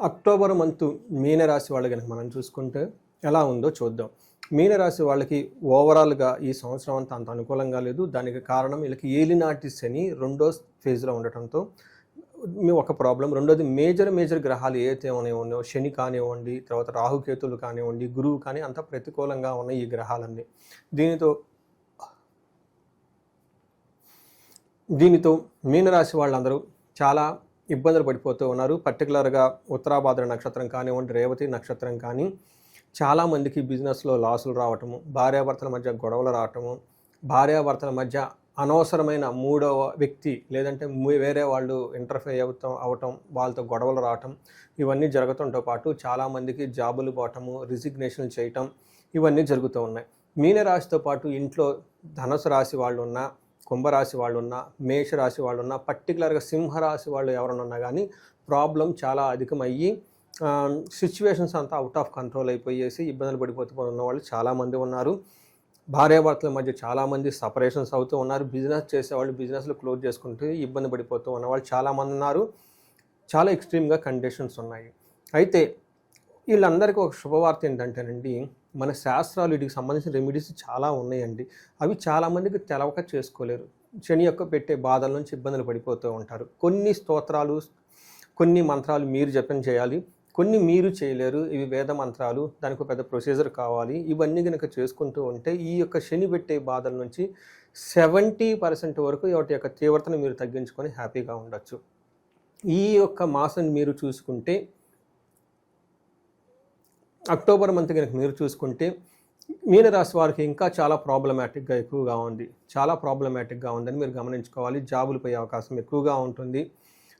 October month మీనరాశి వాళ్ళు కనుక మనం చూసుకుంటే ఎలా ఉందో చూద్దాం. మీనరాశి వాళ్ళకి ఓవరాల్గా ఈ సంవత్సరం అంతా అంత అనుకూలంగా లేదు. దానికి కారణం వీళ్ళకి ఏలినాటి శని రెండో ఫేజ్లో ఉండటంతో ఒక ప్రాబ్లం రెండోది మేజర్ మేజర్ గ్రహాలు ఏవైతే ఉన్నాయో శని కానివ్వండి తర్వాత రాహుకేతులు కానివ్వండి గురువు కానీ అంత ప్రతికూలంగా ఉన్నాయి ఈ గ్రహాలన్నీ. దీనితో దీనితో మీనరాశి వాళ్ళందరూ చాలా ఇబ్బందులు పడిపోతూ ఉన్నారు. పర్టికులర్గా ఉత్తరాభాద్ర నక్షత్రం కానివ్వండి రేవతి నక్షత్రం కానీ చాలామందికి బిజినెస్లో లాసులు రావటము భార్యాభర్తల మధ్య గొడవలు రావటము భార్యాభర్తల మధ్య అనవసరమైన మూడవ వ్యక్తి లేదంటే వేరే వాళ్ళు ఇంటర్ఫేర్ అవుతాం అవటం వాళ్ళతో గొడవలు రావటం ఇవన్నీ జరగటంతో పాటు చాలామందికి జాబులు పోవటము రిజిగ్నేషన్లు చేయటం ఇవన్నీ జరుగుతూ ఉన్నాయి. మీనరాశితో పాటు ఇంట్లో ధనుసు రాశి వాళ్ళు ఉన్నా కుంభరాశి వాళ్ళు ఉన్నా మేషరాశి వాళ్ళు ఉన్నా పర్టికులర్గా సింహరాశి వాళ్ళు ఎవరైనా ఉన్నా కానీ ప్రాబ్లం చాలా అధికమయ్యి సిచ్యువేషన్స్ అంతా అవుట్ ఆఫ్ కంట్రోల్ అయిపోయేసి ఇబ్బందులు పడిపోతూ ఉన్న వాళ్ళు చాలామంది ఉన్నారు. భార్యాభర్తల మధ్య చాలామంది సపరేషన్స్ అవుతూ ఉన్నారు. బిజినెస్ చేసేవాళ్ళు బిజినెస్లు క్లోజ్ చేసుకుంటూ ఇబ్బంది పడిపోతూ ఉన్నవాళ్ళు చాలామంది ఉన్నారు. చాలా ఎక్స్ట్రీమ్గా కండిషన్స్ ఉన్నాయి. అయితే వీళ్ళందరికీ ఒక శుభవార్త ఏంటంటేనండి మన శాస్త్రాలు వీటికి సంబంధించిన రెమెడీస్ చాలా ఉన్నాయండి. అవి చాలామందికి తెలవక చేసుకోలేరు. శని యొక్క పెట్టే బాధల నుంచి ఇబ్బందులు పడిపోతూ ఉంటారు. కొన్ని స్తోత్రాలు కొన్ని మంత్రాలు మీరు జపం చేయాలి. కొన్ని మీరు చేయలేరు. ఇవి వేద మంత్రాలు. దానికి పెద్ద ప్రొసీజర్ కావాలి. ఇవన్నీ కనుక చేసుకుంటూ ఉంటే ఈ యొక్క శని పెట్టే బాధల నుంచి సెవెంటీ పర్సెంట్ వరకు వాటి యొక్క తీవ్రతను మీరు తగ్గించుకొని హ్యాపీగా ఉండొచ్చు. ఈ యొక్క మాసం మీరు చూసుకుంటే అక్టోబర్ మంత్ కనుక మీరు చూసుకుంటే మీనరాశి వారికి ఇంకా చాలా ప్రాబ్లమాటిక్గా ఎక్కువగా ఉంది. చాలా ప్రాబ్లమాటిక్గా ఉందని మీరు గమనించుకోవాలి. జాబులు పోయే అవకాశం ఎక్కువగా ఉంటుంది.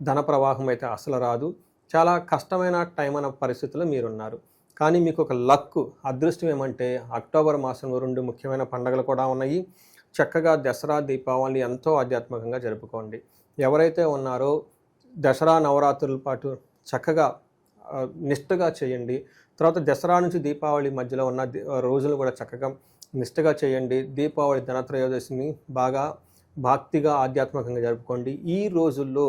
ధన ప్రవాహం అయితే అసలు రాదు. చాలా కష్టమైన టైం అన్న పరిస్థితుల్లో మీరున్నారు. కానీ మీకు ఒక లక్ అదృష్టం ఏమంటే అక్టోబర్ మాసంలో రెండు ముఖ్యమైన పండుగలు కూడా ఉన్నాయి. చక్కగా దసరా దీపావళి ఎంతో ఆధ్యాత్మికంగా జరుపుకోండి. ఎవరైతే ఉన్నారో దసరా నవరాత్రుల పాటు చక్కగా నిష్ఠగా చేయండి. తర్వాత దసరా నుంచి దీపావళి మధ్యలో ఉన్న రోజులు కూడా చక్కగా నిష్ఠగా చేయండి. దీపావళి ధనత్రయోదశిని బాగా భక్తిగా ఆధ్యాత్మికంగా జరుపుకోండి. ఈ రోజుల్లో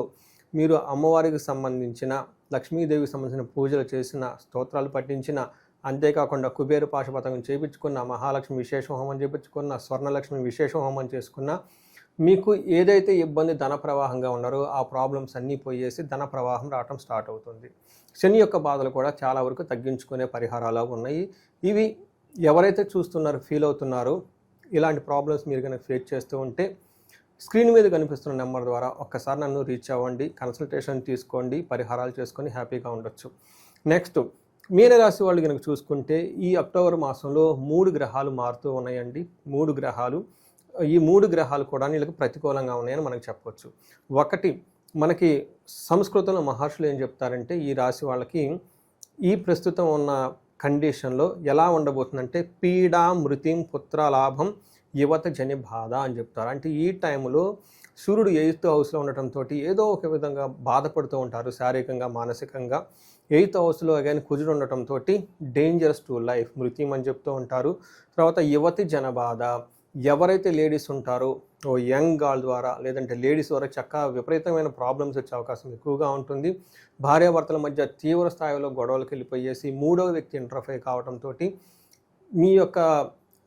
మీరు అమ్మవారికి సంబంధించిన లక్ష్మీదేవికి సంబంధించిన పూజలు చేసిన స్తోత్రాలు పఠించిన అంతేకాకుండా కుబేర పాశపథకం చేయించుకున్న మహాలక్ష్మి విశేష హోమం చేయించుకున్న స్వర్ణలక్ష్మి విశేష హోమం చేసుకున్న మీకు ఏదైతే ఇబ్బంది ధన ప్రవాహంగా ఉన్నారో ఆ ప్రాబ్లమ్స్ అన్నీ పోయేసి ధన ప్రవాహం రావటం స్టార్ట్ అవుతుంది. శని యొక్క బాధలు కూడా చాలా వరకు తగ్గించుకునే పరిహారాలు ఉన్నాయి. ఇవి ఎవరైతే చూస్తున్నారో ఫీల్ అవుతున్నారో ఇలాంటి ప్రాబ్లమ్స్ మీరు కనుక ఫేస్ చేస్తూ ఉంటే స్క్రీన్ మీద కనిపిస్తున్న నెంబర్ ద్వారా ఒక్కసారి నన్ను రీచ్ అవ్వండి కన్సల్టేషన్ తీసుకోండి పరిహారాలు చేసుకొని హ్యాపీగా ఉండొచ్చు. నెక్స్ట్ మీనరాశి వాళ్ళు కనుక చూసుకుంటే ఈ అక్టోబర్ మాసంలో మూడు గ్రహాలు మారుతూ ఉన్నాయండి. మూడు గ్రహాలు ఈ మూడు గ్రహాలు కూడా వీళ్ళకి ప్రతికూలంగా ఉన్నాయని మనకు చెప్పవచ్చు ఒకటి మనకి సంస్కృతంలో మహర్షులు ఏం చెప్తారంటే ఈ రాశి వాళ్ళకి ఈ ప్రస్తుతం ఉన్న కండిషన్లో ఎలా ఉండబోతుందంటే పీడా మృతిం పుత్ర లాభం యువత జని బాధ అని చెప్తారు. అంటే ఈ టైంలో సూర్యుడు ఎయిత్ హౌస్లో ఉండటంతో ఏదో ఒక విధంగా బాధపడుతూ ఉంటారు శారీరకంగా మానసికంగా. ఎయిత్ హౌస్లో అగైన్ కుజుడు ఉండటంతో డేంజరస్ టు లైఫ్ మృత్యం అని చెప్తూ ఉంటారు. తర్వాత యువతి జన బాధ ఎవరైతే లేడీస్ ఉంటారో ఓ యంగ్ గాల్ ద్వారా లేదంటే లేడీస్ ద్వారా చక్కగా విపరీతమైన ప్రాబ్లమ్స్ వచ్చే అవకాశం ఎక్కువగా ఉంటుంది. భార్యాభర్తల మధ్య తీవ్ర స్థాయిలో గొడవలకు వెళ్ళిపోయేసి మూడవ వ్యక్తి ఇంటర్ఫై కావడంతో మీ యొక్క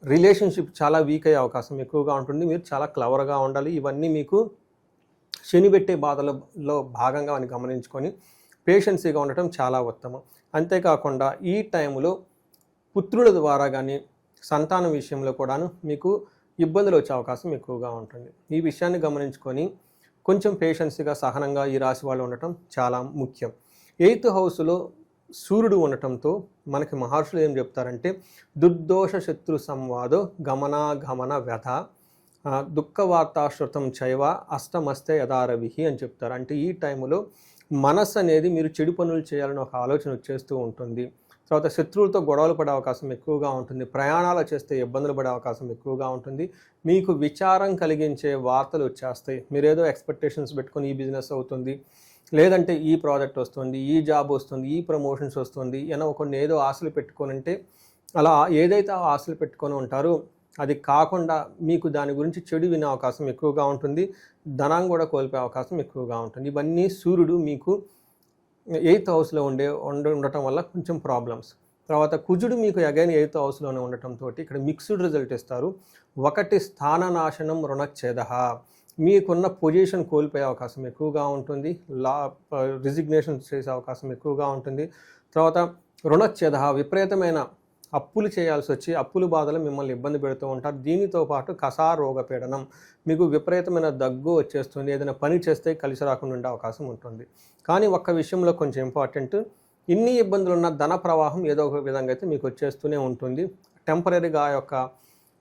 రిలేషన్షిప్ చాలా వీక్ అయ్యే అవకాశం ఎక్కువగా ఉంటుంది. మీరు చాలా క్లవర్గా ఉండాలి. ఇవన్నీ మీకు శని పెట్టే బాధలలో భాగంగా అని గమనించుకొని పేషెన్సీగా ఉండటం చాలా ఉత్తమం. అంతేకాకుండా ఈ టైంలో పుత్రుల ద్వారా కానీ సంతానం విషయంలో కూడాను మీకు ఇబ్బందులు వచ్చే అవకాశం ఎక్కువగా ఉంటుంది. ఈ విషయాన్ని గమనించుకొని కొంచెం పేషెన్స్గా సహనంగా ఈ రాశి వాళ్ళు ఉండటం చాలా ముఖ్యం. ఎయిత్ హౌస్లో సూర్యుడు ఉండటంతో మనకి మహర్షులు ఏం చెప్తారంటే దుర్దోష శత్రు సంవాదో గమనాగమన వ్యధ ఆ, దుఃఖ వార్తా చైవ అష్టమస్తే యథారవిహి అని చెప్తారు. అంటే ఈ టైంలో మనస్సు అనేది మీరు చెడు పనులు చేయాలని ఒక ఆలోచన వచ్చేస్తూ ఉంటుంది. తర్వాత శత్రువులతో గొడవలు పడే అవకాశం ఎక్కువగా ఉంటుంది ప్రయాణాలు చేస్తే ఇబ్బందులు పడే అవకాశం ఎక్కువగా ఉంటుంది. మీకు విచారం కలిగించే వార్తలు వచ్చేస్తాయి. మీరేదో ఎక్స్పెక్టేషన్స్ పెట్టుకొని ఈ బిజినెస్ అవుతుంది. లేదంటే ఈ ప్రాజెక్ట్ వస్తుంది ఈ జాబ్ వస్తుంది ఈ ప్రమోషన్స్ వస్తుంది ఏదో కొన్ని ఏదో ఆశలు పెట్టుకొని ఉంటే అలా ఏదైతే ఆ ఆశలు పెట్టుకొని ఉంటారో అది కాకుండా మీకు దాని గురించి చెడు వినే అవకాశం ఎక్కువగా ఉంటుంది. ధనం కూడా కోల్పోయే అవకాశం ఎక్కువగా ఉంటుంది. ఇవన్నీ సూర్యుడు మీకు ఎయిత్ హౌస్లో ఉండే ఉండ ఉండటం వల్ల కొంచెం ప్రాబ్లమ్స్. తర్వాత కుజుడు మీకు అగైన్ ఎయిత్ హౌస్లోనే ఉండటంతో ఇక్కడ మిక్స్డ్ రిజల్ట్ ఇస్తారు. ఒకటి స్థాననాశనం రుణఛేద. మీకున్న పొజిషన్ కోల్పోయే అవకాశం ఎక్కువగా ఉంటుంది. లా రిజిగ్నేషన్ చేసే అవకాశం ఎక్కువగా ఉంటుంది. తర్వాత రుణఛేద విపరీతమైన అప్పులు చేయాల్సి వచ్చి అప్పుల బాధలు మిమ్మల్ని ఇబ్బంది పెడుతూ ఉంటారు. దీనితో పాటు కసా రోగపీడనం మీకు విపరీతమైన దగ్గు వచ్చేస్తుంది. ఏదైనా పని చేస్తే కలిసి రాకుండా ఉండే అవకాశం ఉంటుంది. కానీ ఒక్క విషయంలో కొంచెం ఇంపార్టెంట్ ఇన్ని ఇబ్బందులు ఉన్న ధన ప్రవాహం ఏదో ఒక విధంగా అయితే మీకు వచ్చేస్తూనే ఉంటుంది. టెంపరీగా ఆ యొక్క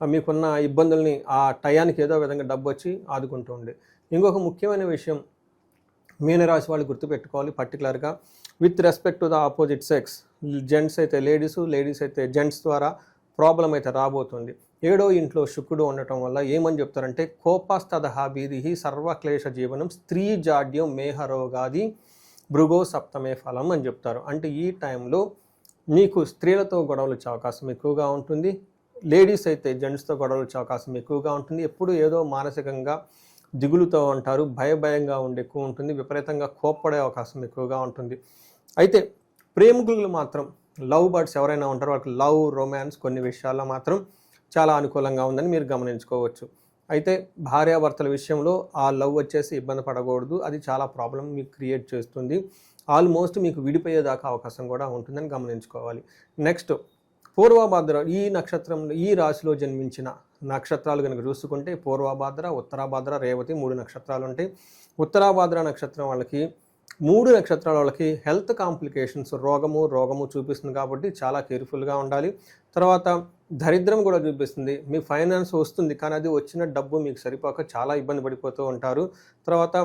మీకున్న ఇబ్బందుల్ని ఆ టయానికి ఏదో విధంగా డబ్బు వచ్చి ఆదుకుంటూ ఉండే. ఇంకొక ముఖ్యమైన విషయం మీనరాశి వాళ్ళు గుర్తుపెట్టుకోవాలి. పర్టికులర్గా with respect to the opposite sex gents అయితే లేడీస్ లేడీస్ అయితే జెంట్స్ ద్వారా ప్రాబ్లం అయితే రాబోతుంది. ఏడో ఇంట్లో శుక్రుడు ఉండటం వల్ల ఏమని చెప్తారంటే కోపస్తదహ బీది సర్వక్లేశ జీవనం స్త్రీ జాడ్యం మేహరోగాది భృగో సప్తమే ఫలం అని చెప్తారు. అంటే ఈ టైంలో మీకు స్త్రీలతో గొడవలు వచ్చే అవకాశం ఎక్కువగా ఉంటుంది లేడీస్ అయితే జెంట్స్తో గొడవలు వచ్చే అవకాశం ఎక్కువగా ఉంటుంది. ఎప్పుడు ఏదో మానసికంగా దిగులుతో ఉంటారు భయభయంగా ఉండి ఎక్కువ ఉంటుంది విపరీతంగా కోప్పడే అవకాశం ఎక్కువగా ఉంటుంది. అయితే ప్రేమికులు మాత్రం లవ్ బర్డ్స్ ఎవరైనా ఉంటారో వాళ్ళకి లవ్ రొమాన్స్ కొన్ని విషయాల్లో మాత్రం చాలా అనుకూలంగా ఉందని మీరు గమనించుకోవచ్చు. అయితే భార్యాభర్తల విషయంలో ఆ లవ్ వచ్చేసి ఇబ్బంది పడకూడదు. అది చాలా ప్రాబ్లం మీకు క్రియేట్ చేస్తుంది. ఆల్మోస్ట్ మీకు విడిపోయేదాకా అవకాశం కూడా ఉంటుందని గమనించుకోవాలి. నెక్స్ట్ పూర్వభాద్ర ఈ నక్షత్రంలో ఈ రాశిలో జన్మించిన నక్షత్రాలు కనుక చూసుకుంటే పూర్వభాద్ర ఉత్తరాభాద్ర రేవతి మూడు నక్షత్రాలు ఉంటాయి. ఉత్తరాభాద్ర నక్షత్రం వాళ్ళకి మూడు నక్షత్రాల వాళ్ళకి హెల్త్ కాంప్లికేషన్స్ రోగము రోగము చూపిస్తుంది కాబట్టి చాలా కేర్ఫుల్గా ఉండాలి. తర్వాత దరిద్రం కూడా చూపిస్తుంది. మీ ఫైనాన్స్ వస్తుంది కానీ అది వచ్చిన డబ్బు మీకు సరిపోక చాలా ఇబ్బంది పడిపోతూ ఉంటారు. తర్వాత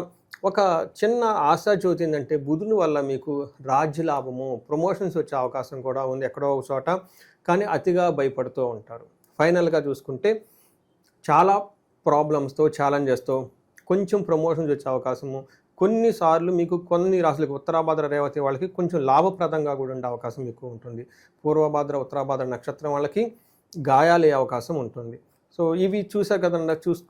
ఒక చిన్న ఆశాజ్యోతి ఏంటంటే బుధుని వల్ల మీకు రాజ్య లాభము ప్రమోషన్స్ వచ్చే అవకాశం కూడా ఉంది ఎక్కడో ఒక చోట కానీ అతిగా భయపడుతూ ఉంటారు. ఫైనల్గా చూసుకుంటే చాలా ప్రాబ్లమ్స్తో ఛాలెంజెస్తో కొంచెం ప్రమోషన్స్ వచ్చే అవకాశము కొన్నిసార్లు మీకు కొన్ని రాసులకు ఉత్తరాభాద్ర రేవతి వాళ్ళకి కొంచెం లాభప్రదంగా కూడా ఉండే అవకాశం ఎక్కువ ఉంటుంది. పూర్వభాద్ర ఉత్తరాభాద్ర నక్షత్రం వాళ్ళకి గాయాలయ్యే అవకాశం ఉంటుంది. సో ఇవి చూసారు కదండి చూస్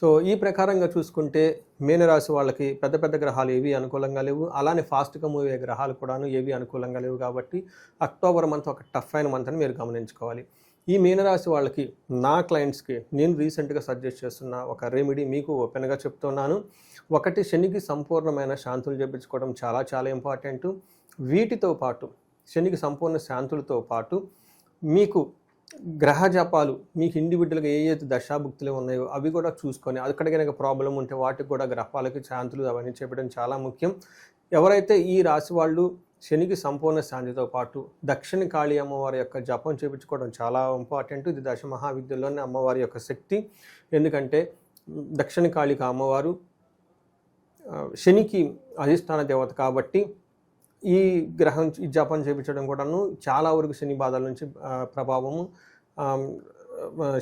సో ఈ ప్రకారంగా చూసుకుంటే మీనరాశి వాళ్ళకి పెద్ద పెద్ద గ్రహాలు ఏవి అనుకూలంగా లేవు. అలానే ఫాస్ట్గా మూవ్ అయ్యే గ్రహాలు కూడాను ఏవి అనుకూలంగా లేవు కాబట్టి అక్టోబర్ మంత్ ఒక టఫ్ అయిన మంత్ అని మీరు గమనించుకోవాలి. ఈ మీనరాశి వాళ్ళకి నా క్లయింట్స్కి నేను రీసెంట్గా సజెస్ట్ చేస్తున్న ఒక రెమెడీ మీకు ఓపెన్గా చెప్తున్నాను. ఒకటి శనికి సంపూర్ణమైన శాంతులు చేపించుకోవడం చాలా చాలా ఇంపార్టెంట్. వీటితో పాటు శనికి సంపూర్ణ శాంతులతో పాటు మీకు గ్రహ జపాలు మీకు ఇండివిజువల్గా ఏ ఏ దశాభుక్తులు ఉన్నాయో అవి కూడా చూసుకొని అక్కడ కనుక ప్రాబ్లం ఉంటే వాటికి కూడా గ్రహాలకి శాంతులు అవన్నీ చెప్పడం చాలా ముఖ్యం. ఎవరైతే ఈ రాశి వాళ్ళు శనికి సంపూర్ణ శాంతితో పాటు దక్షిణ కాళీ అమ్మవారి యొక్క జపం చేపించుకోవడం చాలా ఇంపార్టెంట్. ఇది దశ మహావిద్యలోనే అమ్మవారి యొక్క శక్తి. ఎందుకంటే దక్షిణ కాళిక అమ్మవారు శనికి అధిష్టాన దేవత కాబట్టి ఈ గ్రహం ఈ జపం చేపించడం కూడాను చాలా వరకు శని బాధల నుంచి ప్రభావము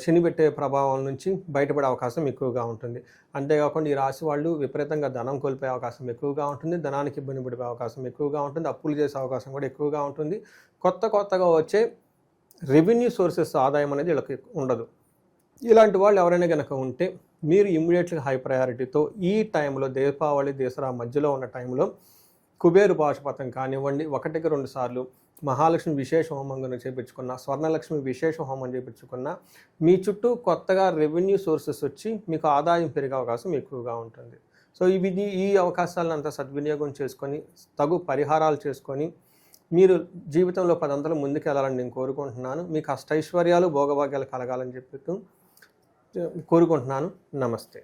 శని పెట్టే ప్రభావం నుంచి బయటపడే అవకాశం ఎక్కువగా ఉంటుంది. అంతేకాకుండా ఈ రాశి వాళ్ళు విపరీతంగా ధనం కోల్పోయే అవకాశం ఎక్కువగా ఉంటుంది. ధనానికి ఇబ్బంది పడే అవకాశం ఎక్కువగా ఉంటుంది. అప్పులు చేసే అవకాశం కూడా ఎక్కువగా ఉంటుంది. కొత్త కొత్తగా వచ్చే రెవెన్యూ సోర్సెస్ ఆదాయం అనేది వీళ్ళకి ఉండదు. ఇలాంటి వాళ్ళు ఎవరైనా కనుక ఉంటే మీరు ఇమ్మీడియట్గా హై ప్రయారిటీతో ఈ టైంలో దీపావళి దసరా మధ్యలో ఉన్న టైంలో కుబేరు పాశుపతం కానివ్వండి ఒకటికి రెండు సార్లు మహాలక్ష్మి విశేష హోమం కనుక చేయించుకున్న స్వర్ణలక్ష్మి విశేష హోమం చేపించుకున్న మీ చుట్టూ కొత్తగా రెవెన్యూ సోర్సెస్ వచ్చి మీకు ఆదాయం పెరిగే అవకాశం ఎక్కువగా ఉంటుంది. సో ఇవి ఈ అవకాశాలను అంతా సద్వినియోగం చేసుకొని తగు పరిహారాలు చేసుకొని మీరు జీవితంలో పదంతలు ముందుకు వెళ్ళాలని నేను కోరుకుంటున్నాను. మీకు అష్టైశ్వర్యాలు భోగభాగ్యాలు కలగాలని చెప్పి కోరుకుంటున్నాను. నమస్తే.